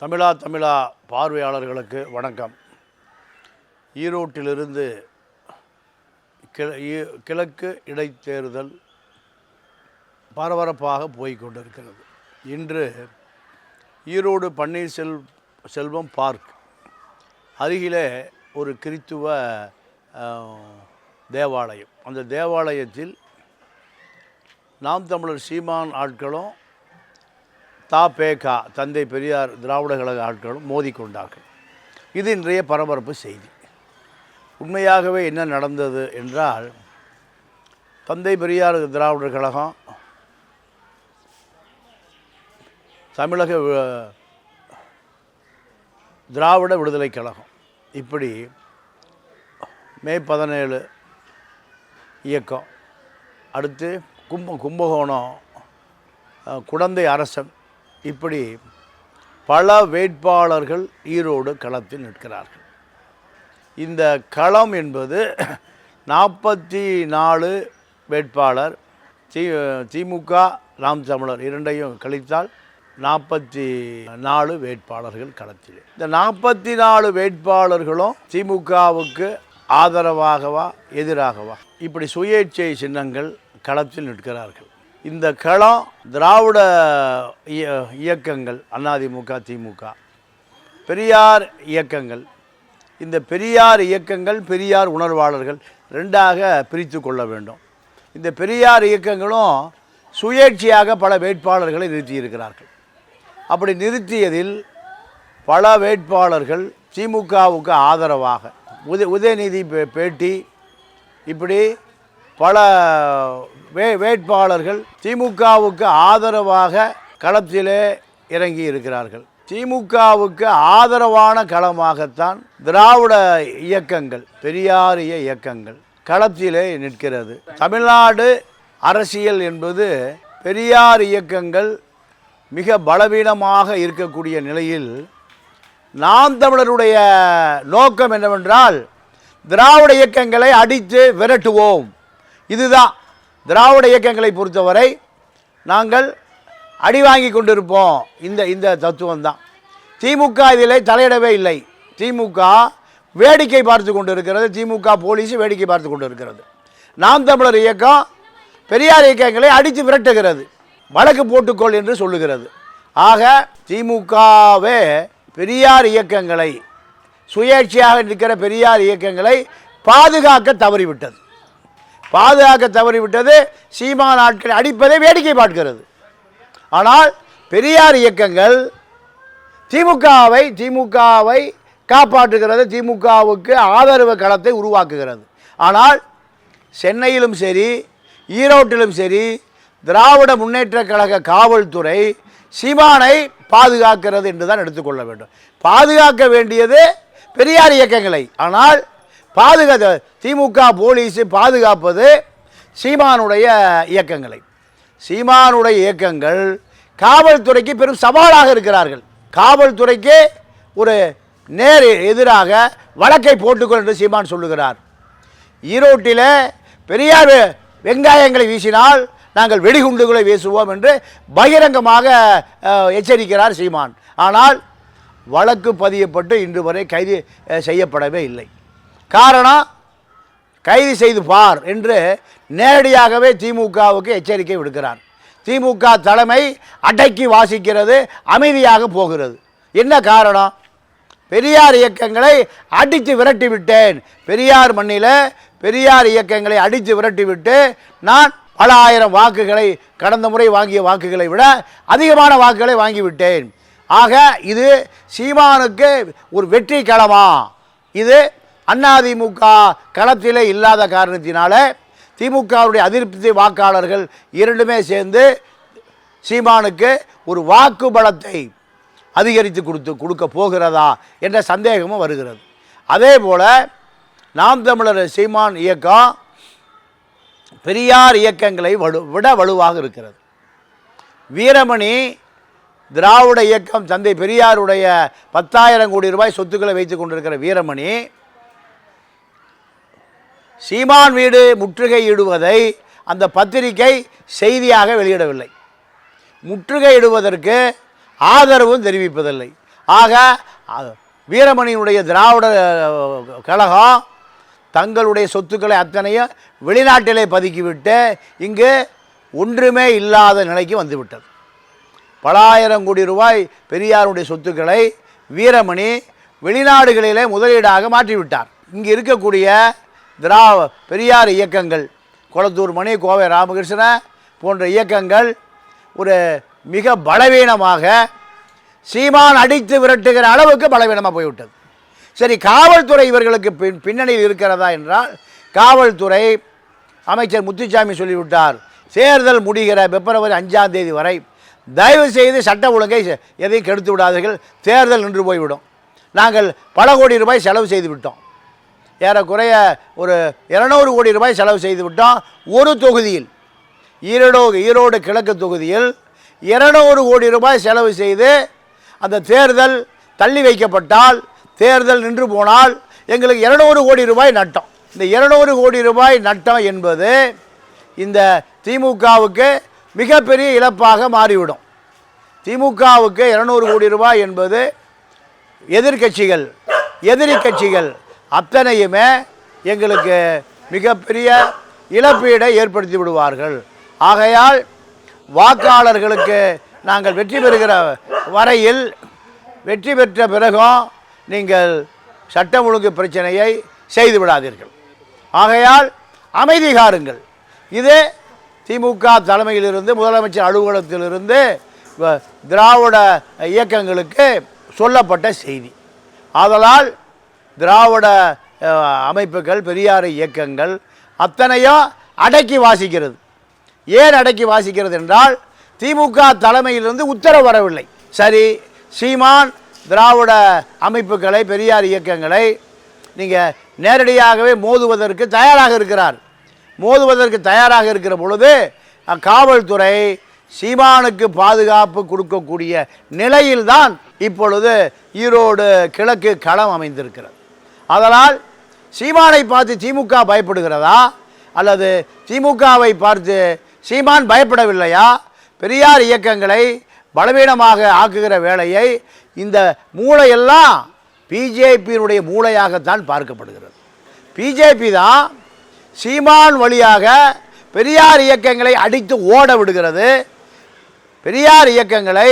தமிழா தமிழா பார்வையாளர்களுக்கு வணக்கம். ஈரோட்டிலிருந்து கிழ ஈ- கிழக்கு இடைத்தேர்தல் பரபரப்பாக போய்கொண்டிருக்கிறது. இன்று ஈரோடு பன்னீர்செல் செல்வம் பார்க் அருகிலே ஒரு கிறித்துவ தேவாலயம். அந்த தேவாலயத்தில் நாம் தமிழர் சீமான் ஆட்களும் தா பேகா தந்தை பெரியார் திராவிட கழக ஆட்களும் மோதிக்கொண்டார்கள். இது இன்றைய பரபரப்பு செய்தி. உண்மையாகவே என்ன நடந்தது என்றால் தந்தை பெரியார் திராவிடர் கழகம் தமிழக திராவிட விடுதலை கழகம் இப்படி மே பதினேழு இயக்கம் அடுத்து கும்ப கும்பகோணம் குழந்தை குடந்தை அரசன் இப்படி பல வேட்பாளர்கள் ஈரோடு களத்தில் நிற்கிறார்கள். இந்த களம் என்பது நாற்பத்தி நாலு வேட்பாளர் தி திமுக நாம் தமிழர் இரண்டையும் கழித்தால் நாற்பத்தி நாலு வேட்பாளர்கள் களத்தில். இந்த நாற்பத்தி நாலு வேட்பாளர்களும் திமுகவுக்கு ஆதரவாகவா எதிராகவா? இப்படி சுயேட்சை சின்னங்கள் களத்தில் நிற்கிறார்கள். இந்த களம் திராவிட இய- இயக்கங்கள் அதிமுக திமுக. பெரியார் இயக்கங்கள். இந்த பெரியார் இயக்கங்கள் பெரியார் உணர்வாளர்கள் ரெண்டாக பிரித்து கொள்ள வேண்டும். இந்த பெரியார் இயக்கங்களும் சுயேட்சையாக பல வேட்பாளர்களை நிறுத்தியிருக்கிறார்கள். அப்படி நிறுத்தியதில் பல வேட்பாளர்கள் திமுகவுக்கு ஆதரவாக உத உதயநிதி பே- பேட்டி இப்படி பல வே வேட்பாளர்கள் திமுகவுக்கு ஆதரவாக களத்திலே இறங்கி இருக்கிறார்கள். திமுகவுக்கு ஆதரவான களமாகத்தான் திராவிட இயக்கங்கள் பெரியாரிய இயக்கங்கள் களத்திலே நிற்கிறது. தமிழ்நாடு அரசியல் என்பது பெரியார் இயக்கங்கள் மிக பலவீனமாக இருக்கக்கூடிய நிலையில் நாம் தமிழருடைய நோக்கம் என்னவென்றால் திராவிட இயக்கங்களை அடித்து விரட்டுவோம். இதுதான். திராவிட இயக்கங்களை பொறுத்தவரை நாங்கள் அடி வாங்கி கொண்டிருப்போம். இந்த இந்த தத்துவம் தான் திமுக இதில் தலையிடவே இல்லை. திமுக வேடிக்கை பார்த்து கொண்டு இருக்கிறது திமுக போலீஸ் வேடிக்கை பார்த்து கொண்டு இருக்கிறது நாம் தமிழர் இயக்கம் பெரியார் இயக்கங்களை அடித்து விரட்டுகிறது. வழக்கு போட்டுக்கொள் என்று சொல்லுகிறது. ஆக திமுகவே பெரியார் இயக்கங்களை சுயேட்சையாக நிற்கிற பெரியார் இயக்கங்களை பாதுகாக்க தவறிவிட்டது. பாதுகாக்க தவறிவிட்டது சீமா நாட்களை அடிப்பதை வேடிக்கை பார்க்கிறது. ஆனால் பெரியார் இயக்கங்கள் திமுகவை திமுகவை காப்பாற்றுகிறது திமுகவுக்கு ஆதரவு களத்தை உருவாக்குகிறது. ஆனால் சென்னையிலும் சரி ஈரோட்டிலும் சரி திராவிட முன்னேற்ற கழக காவல்துறை சீமானை பாதுகாக்கிறது என்று தான் எடுத்துக்கொள்ள வேண்டும். பாதுகாக்க வேண்டியது பெரியார் இயக்கங்களை. ஆனால் பாதுகாத்து திமுக போலீஸ் பாதுகாப்பது சீமானுடைய இயக்கங்களை. சீமானுடைய இயக்கங்கள் காவல்துறைக்கு பெரும் சவாலாக இருக்கிறார்கள். காவல்துறைக்கு ஒரு நேர் எதிராக வழக்கை போட்டுக்கொள் என்று சீமான் சொல்லுகிறார். ஈரோட்டில் பெரியார் வெங்காயங்களை வீசினால் நாங்கள் வெடிகுண்டுகளை வீசுவோம் என்று பகிரங்கமாக எச்சரிக்கிறார் சீமான். ஆனால் வழக்கு பதியப்பட்டு இன்று வரை கைது செய்யப்படவே இல்லை. காரணம் கைது செய்து பார் என்று நேரடியாகவே திமுகவுக்கு எச்சரிக்கை விடுக்கிறார். திமுக தலைமை அடக்கி வாசிக்கிறது அமைதியாக போகிறது. என்ன காரணம்? பெரியார் இயக்கங்களை அடித்து விரட்டி விட்டேன். பெரியார் மண்ணில் பெரியார் இயக்கங்களை அடித்து விரட்டிவிட்டு நான் பல ஆயிரம் வாக்குகளை கடந்த முறை வாங்கிய வாக்குகளை விட அதிகமான வாக்குகளை வாங்கிவிட்டேன் ஆக இது சீமானுக்கு ஒரு வெற்றி களமா? இது அதிமுக களத்திலே இல்லாத காரணத்தினால திமுகவுடைய அதிருப்தி வாக்காளர்கள் இரண்டுமே சேர்ந்து சீமானுக்கு ஒரு வாக்கு பலத்தை அதிகரித்து கொடுத்து கொடுக்க போகிறதா என்ற சந்தேகமும் வருகிறது. அதே போல் நாம் தமிழர் சீமான் இயக்கம் பெரியார் இயக்கங்களை வலு விட வலுவாக இருக்கிறது. வீரமணி திராவிட இயக்கம் தந்தை பெரியாருடைய பத்தாயிரம் கோடி ரூபாய் சொத்துக்களை வைத்துக் கொண்டிருக்கிற வீரமணி சீமான் வீடு முற்றுகையிடுவதை அந்த பத்திரிகை செய்தியாக வெளியிடவில்லை. முற்றுகையிடுவதற்கு ஆதரவும் தெரிவிப்பதில்லை. ஆக வீரமணியினுடைய திராவிட கழகம் தங்களுடைய சொத்துக்களை அத்தனையும் வெளிநாட்டிலே பதுக்கிவிட்டு இங்கு ஒன்றுமே இல்லாத நிலைக்கு வந்துவிட்டது. பலாயிரம் கோடி ரூபாய் பெரியாருடைய சொத்துக்களை வீரமணி வெளிநாடுகளிலே முதலீடாக மாற்றிவிட்டார். இங்கு இருக்கக்கூடிய திரா பெரியார் இயக்கங்கள் கொளத்தூர் மணி கோவை ராமகிருஷ்ண போன்ற இயக்கங்கள் ஒரு மிக பலவீனமாக சீமான் அடித்து விரட்டுகிற அளவுக்கு பலவீனமாக போய்விட்டது. சரி காவல்துறை இவர்களுக்கு பின் பின்னணியில் இருக்கிறதா என்றால் காவல்துறை அமைச்சர் முத்துசாமி சொல்லிவிட்டார் தேர்தல் முடிகிற பிப்ரவரி அஞ்சாம் தேதி வரை தயவு செய்து சட்ட ஒழுங்கை எதையும் கெடுத்து விடாதீர்கள் தேர்தல் நின்று போய்விடும். நாங்கள் பல கோடி ரூபாய் செலவு செய்து விட்டோம். ஏறக்குறைய ஒரு இருநூறு கோடி ரூபாய் செலவு செய்து விட்டோம் ஒரு தொகுதியில். ஈரோடு ஈரோடு கிழக்கு தொகுதியில் இருநூறு கோடி ரூபாய் செலவு செய்து அந்த தேர்தல் தள்ளி வைக்கப்பட்டால் தேர்தல் நின்று போனால் எங்களுக்கு இருநூறு கோடி ரூபாய் நட்டம். இந்த இருநூறு கோடி ரூபாய் நட்டம் என்பது இந்த திமுகவுக்கு மிகப்பெரிய இழப்பாக மாறிவிடும். திமுகவுக்கு இருநூறு கோடி ரூபாய் என்பது எதிர்க்கட்சிகள் எதிரி கட்சிகள் அத்தனையுமே எங்களுக்கு மிகப்பெரிய இழப்பீடை ஏற்படுத்தி விடுவார்கள். ஆகையால் வாக்காளர்களுக்கு நாங்கள் வெற்றி பெறுகிற வரையில் வெற்றி பெற்ற பிறகும் நீங்கள் சட்டம் ஒழுங்கு பிரச்சனையை செய்து விடாதீர்கள். ஆகையால் அமைதி காருங்கள். இது திமுக தலைமையிலிருந்து முதலமைச்சர் அலுவலகத்திலிருந்து வ- திராவிட இயக்கங்களுக்கு சொல்லப்பட்ட செய்தி. ஆதலால் திராவிட அமைப்புகள் பெரியார் இயக்கங்கள் அத்தனையும் அடக்கி வாசிக்கிறது. ஏன் அடக்கி வாசிக்கிறது என்றால் திமுக தலைமையிலிருந்து உத்தரவு வரவில்லை. சரி சீமான் திராவிட அமைப்புகளை பெரியார் இயக்கங்களை நீங்கள் நேரடியாகவே மோதுவதற்கு தயாராக இருக்கிறார். மோதுவதற்கு தயாராக இருக்கிற பொழுது காவல்துறை சீமானுக்கு பாதுகாப்பு கொடுக்கக்கூடிய நிலையில்தான் இப்பொழுது ஈரோடு கிழக்கு களம் அமைந்திருக்கிறது. அதனால் சீமானை பார்த்து திமுக பயப்படுகிறதா? அல்லது திமுகவை பார்த்து சீமான் பயப்படவில்லையா? பெரியார் இயக்கங்களை பலவீனமாக ஆக்குகிற வேலையை இந்த மூளையெல்லாம் பிஜேபியினுடைய மூளையாகத்தான் பார்க்கப்படுகிறது. பிஜேபி தான் சீமான் வழியாக பெரியார் இயக்கங்களை அடித்து ஓட விடுகிறது. பெரியார் இயக்கங்களை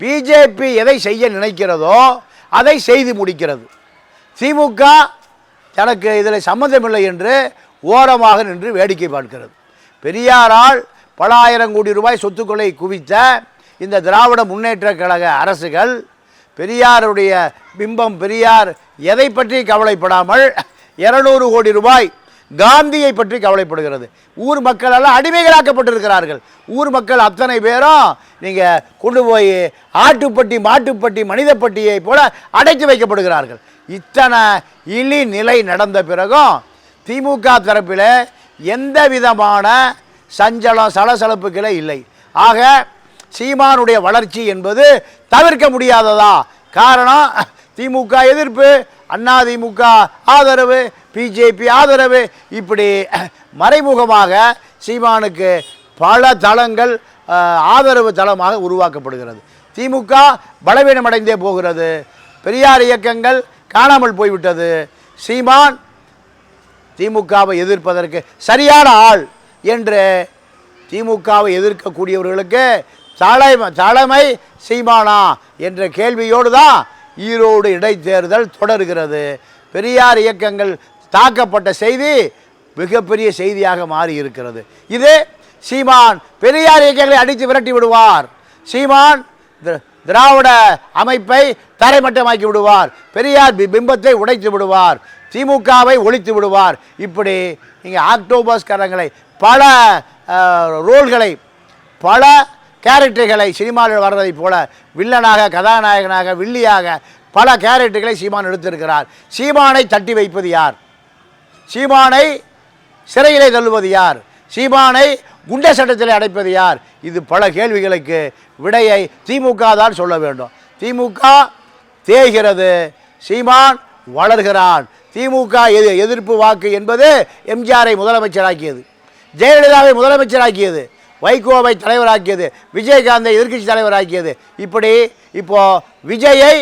பிஜேபி எதை செய்ய நினைக்கிறதோ அதை செய்து முடிக்கிறது. திமுக தனக்கு இதில் சம்மந்தமில்லை என்று ஓரமாக நின்று வேடிக்கை பார்க்கிறது. பெரியாரால் பல ஆயிரம் கோடி ரூபாய் சொத்துக்களை குவித்த இந்த திராவிட முன்னேற்ற கழக அரசுகள் பெரியாருடைய பிம்பம் பெரியார் எதை பற்றி கவலைப்படாமல் இருநூறு கோடி ரூபாய் காந்தியை பற்றி கவலைப்படுகிறது. ஊர் மக்கள் எல்லாம் அடிமைகளாக்கப்பட்டிருக்கிறார்கள். ஊர் மக்கள் அத்தனை பேரும் நீங்கள் கொண்டு போய் ஆட்டுப்பட்டி மாட்டுப்பட்டி மனிதப்பட்டியை போல அடைத்து வைக்கப்படுகிறார்கள். இத்தனை இழி நிலை நடந்த பிறகும் திமுக தரப்பில் எந்த விதமான சஞ்சலம் சலசலப்புகளே இல்லை. ஆக சீமானுடைய வளர்ச்சி என்பது தவிர்க்க முடியாததா? காரணம் திமுக எதிர்ப்பு அண்ணா திமுக ஆதரவு பிஜேபி ஆதரவு இப்படி மறைமுகமாக சீமானுக்கு பல தளங்கள் ஆதரவு தளமாக உருவாக்கப்படுகிறது. திமுக பலவீனமடைந்தே போகிறது. பெரியார் இயக்கங்கள் காணாமல் போய்விட்டது. சீமான் திமுகவை எதிர்ப்பதற்கு சரியான ஆள் என்று திமுகவை எதிர்க்கக்கூடியவர்களுக்கு தலைமை தலைமை சீமானா என்ற கேள்வியோடு தான் ஈரோடு இடைத்தேர்தல் தொடர்கிறது. பெரியார் இயக்கங்கள் தாக்கப்பட்ட செய்தி மிகப்பெரிய செய்தியாக மாறி இருக்கிறது இது சீமான் பெரியார் இயக்கங்களை அடித்து விரட்டி விடுவார். சீமான் திராவிட அமைப்பை தரைமட்டமாக்கி விடுவார். பெரியார் பி- பிம்பத்தை உடைத்து விடுவார். திமுகவை ஒழித்து விடுவார். இப்படி இங்கே ஆக்டோபஸ்காரங்களை பல ரோல்களை பல கேரக்டர்களை சினிமாவில் வர்றதைப் போல வில்லனாக கதாநாயகனாக வில்லியாக பல கேரக்டர்களை சீமான் எடுத்திருக்கிறார். சீமானை தட்டி வைப்பது யார்? சீமானை சிறையிலே தள்ளுவது யார்? சீமானை குண்ட சட்டத்தில் அடைப்பது யார்? இது பல கேள்விகளுக்கு விடையை திமுக தான் சொல்ல வேண்டும். திமுக தேய்கிறது. சீமான் வளர்கிறான். திமுக எது எதிர்ப்பு வாக்கு என்பது எம்ஜிஆரை முதலமைச்சராக்கியது. ஜெயலலிதாவை முதலமைச்சராக்கியது. வைகோவை தலைவராக்கியது. விஜயகாந்தை எதிர்கட்சி தலைவராக்கியது. இப்படி இப்போ விஜயை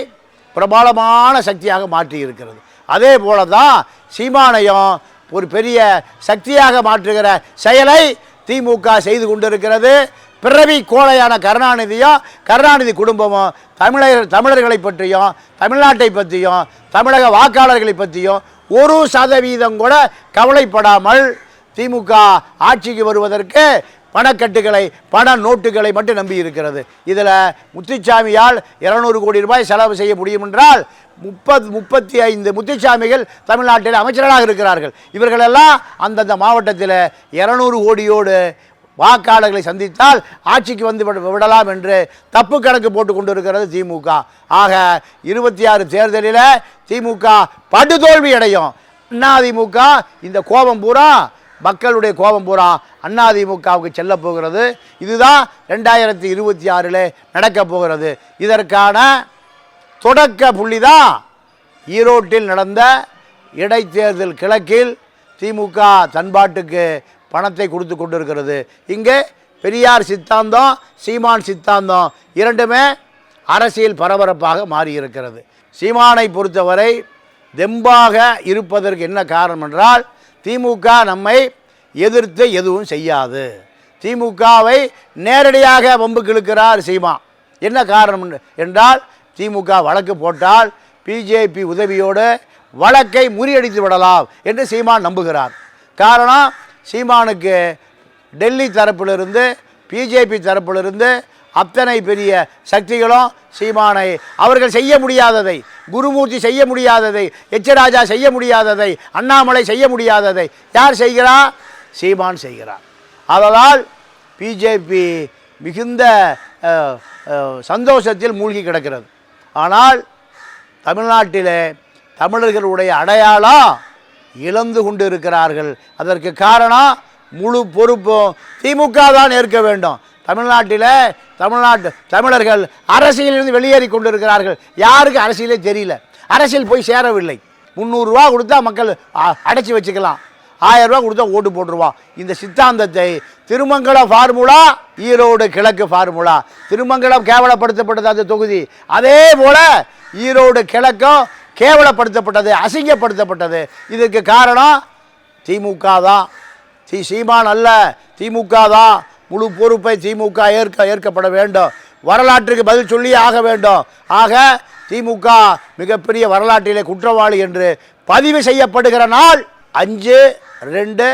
பிரபலமான சக்தியாக மாற்றி இருக்கிறது அதே போல தான் சீமானையும் ஒரு பெரிய சக்தியாக மாற்றுகிற செயலை திமுக செய்து கொண்டிருக்கிறது. பிறவி கோழையான கருணாநிதியும் கருணாநிதி குடும்பமும் தமிழர் தமிழர்களை பற்றியும் தமிழ்நாட்டை பற்றியும் தமிழக வாக்காளர்களை பற்றியும் ஒரு சதவீதம் கூட கவலைப்படாமல் திமுக ஆட்சிக்கு வருவதற்கு பணக்கட்டுகளை பண நோட்டுகளை மட்டும் நம்பி இருக்கிறது இதில் முத்துச்சாமியால் இருநூறு கோடி ரூபாய் செலவு செய்ய முடியும் என்றால் முப்பது முப்பத்தி ஐந்து முத்துச்சாமிகள் தமிழ்நாட்டில் அமைச்சர்களாக இருக்கிறார்கள். இவர்களெல்லாம் அந்தந்த மாவட்டத்தில் இரநூறு கோடியோடு வாக்காளர்களை சந்தித்தால் ஆட்சிக்கு வந்து விடலாம் என்று தப்பு கணக்கு போட்டு கொண்டிருக்கிறது திமுக. ஆக இருபத்தி ஆறு தேர்தலில் திமுக படுதோல்வி அடையும். அதிமுக இந்த கோபம் பூரா மக்களுடைய கோபம் பூரா அதிமுகவுக்கு செல்ல போகிறது. இதுதான் ரெண்டாயிரத்தி இருபத்தி ஆறில் நடக்கப் போகிறது. இதற்கான தொடக்க புள்ளி தான் ஈரோட்டில் நடந்த இடைத்தேர்தல் கிழக்கில் திமுக தன்பாட்டுக்கு பணத்தை கொடுத்து கொண்டிருக்கிறது. இங்கே பெரியார் சித்தாந்தம் சீமான் சித்தாந்தம் இரண்டுமே அரசியல் பரபரப்பாக மாறியிருக்கிறது. சீமானை பொறுத்தவரை தெம்பாக இருப்பதற்கு என்ன காரணம் என்றால் திமுக நம்மை எதிர்த்து எதுவும் செய்யாது. திமுகவை நேரடியாக வம்புக்கு இழுக்கிறார் சீமா என்ன காரணம் என்று- என்றால் திமுக வழக்கு போட்டால் பிஜேபி உதவியோடு வழக்கை முறியடித்து விடலாம் என்று சீமான் நம்புகிறார். காரணம் சீமானுக்கு டெல்லி தரப்பிலிருந்து பிஜேபி தரப்பிலிருந்து அத்தனை பெரிய சக்திகளும் சீமானை அவர்கள் செய்ய முடியாததை குருமூர்த்தி செய்ய முடியாததை எச்சராஜா செய்ய முடியாததை அண்ணாமலை செய்ய முடியாததை யார் செய்கிறார் சீமான் செய்கிறார். அதனால் பிஜேபி மிகுந்த சந்தோஷத்தில் மூழ்கி கிடக்கிறது. ஆனால் தமிழ்நாட்டிலே தமிழர்களுடைய அடையாளம் இழந்து கொண்டு இருக்கிறார்கள் அதற்கு காரணம் முழு பொறுப்பும் திமுக தான் ஏற்க வேண்டும். தமிழ்நாட்டில் தமிழ்நாட்டு தமிழர்கள் அரசியலிருந்து வெளியேறி கொண்டிருக்கிறார்கள். யாருக்கு அரசியலே தெரியல. அரசியல் போய் சேரவில்லை. முந்நூறுரூவா கொடுத்தா மக்கள் அ- அடைச்சி வச்சுக்கலாம். ஆயிரம் கொடுத்தா ஓட்டு போட்டுருவான் இந்த சித்தாந்தத்தை திருமங்கலம் ஃபார்முலா ஈரோடு கிழக்கு ஃபார்முலா. திருமங்கலம் கேவலப்படுத்தப்பட்டது அந்த தொகுதி. அதே போல் ஈரோடு கிழக்கும் கேவலப்படுத்தப்பட்டது அசிங்கப்படுத்தப்பட்டது. இதுக்கு காரணம் திமுக தான். தி சீமான் அல்ல. திமுக தான். முழு பொறுப்பை திமுக ஏற்க ஏற்கப்பட வேண்டும். வரலாற்றுக்கு பதில் சொல்லி ஆக வேண்டும். ஆக திமுக மிகப்பெரிய வரலாற்றிலே குற்றவாளி என்று பதிவு செய்யப்படுகிற நாள் அஞ்சு ரெண்டு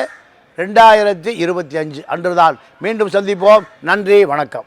ரெண்டாயிரத்தி இருபத்தி அஞ்சு அன்றுதான். மீண்டும் சந்திப்போம். நன்றி வணக்கம்.